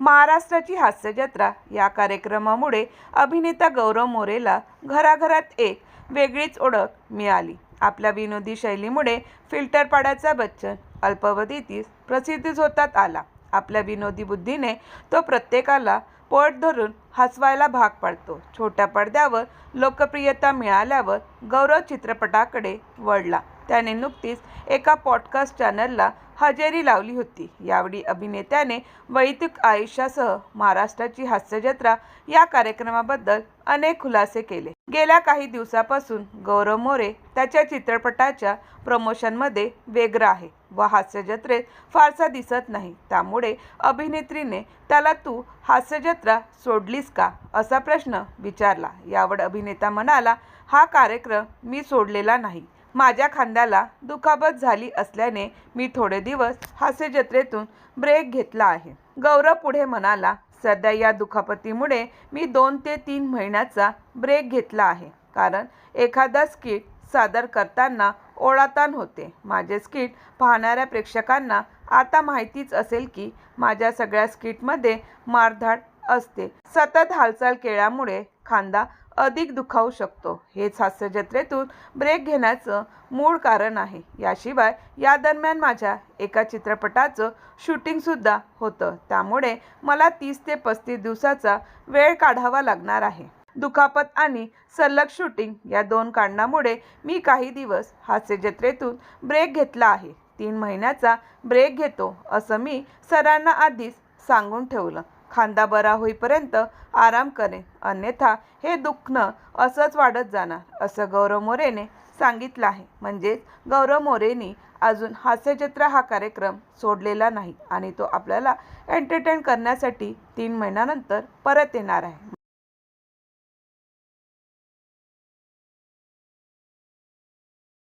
महाराष्ट्राची हास्यजत्रा या कार्यक्रमामुळे अभिनेता गौरव मोरेला घराघरात एक वेगळीच ओळख मिळाली. आपल्या विनोदी शैलीमुळे फिल्टर पाड्याचा बच्चन अल्पावधीतच प्रसिद्धीस होतात आला. आपल्या विनोदी बुद्धीने तो प्रत्येकाला पोट धरून हसवायला भाग पाडतो. छोट्या पडद्यावर लोकप्रियता मिळाल्यावर गौरव चित्रपटाकडे वळला. त्याने नुकतीच एका पॉडकास्ट चॅनलला हजेरी लावली होती. यावेळी अभिनेत्याने वैयक्तिक आयुष्यासह महाराष्ट्राची हास्यजत्रा या कार्यक्रमाबद्दल अनेक खुलासे केले. गेल्या काही दिवसापासून गौरव मोरे त्याच्या चित्रपटाच्या प्रमोशनमध्ये वेगळा आहे व हास्यजत्रेत फारसा दिसत नाही. त्यामुळे अभिनेत्रीने त्याला तू हास्यजत्रा सोडलीस का असा प्रश्न विचारला. यावर अभिनेता म्हणाला हा कार्यक्रम मी सोडलेला नाही. माझ्या खांद्याला दुखापत झाली असल्याने मी थोडे दिवस हास्यजत्रेतून ब्रेक घेतला आहे. गौरव पुढे म्हणाला सध्या या दुखापतीमुळे मी दोन ते तीन महिन्याचा ब्रेक घेतला आहे. कारण एखादा स्किट सादर करताना ओळाताण होते. माझे स्किट पाहणाऱ्या प्रेक्षकांना आता माहितीच असेल की माझ्या सगळ्या स्किटमध्ये मारधाड असते. सतत हालचाल केल्यामुळे खांदा अधिक दुखावू शकतो. हेच हास्यजत्रेतून ब्रेक घेण्याचं मूळ कारण आहे. याशिवाय या दरम्यान माझ्या एका चित्रपटाचं शूटिंगसुद्धा होतं. त्यामुळे मला तीस ते पस्तीस दिवसाचा वेळ काढावा लागणार आहे. दुखापत आणि सलग शूटिंग या दोन कारणामुळे मी काही दिवस हास्यजत्रेतून ब्रेक घेतला आहे. तीन महिन्याचा ब्रेक घेतो असं मी सरांना आधीच सांगून ठेवलं. खांदा बरा होईपर्यंत आराम करेन अन्यथा हे दुखणं असंच वाढत जाणार असं गौरव मोरेने सांगितलं आहे. म्हणजेच गौरव मोरेनी अजून हास्यजत्रा हा कार्यक्रम सोडलेला नाही आणि तो आपल्याला एंटरटेन करण्यासाठी तीन महिन्यानंतर परत येणार आहे.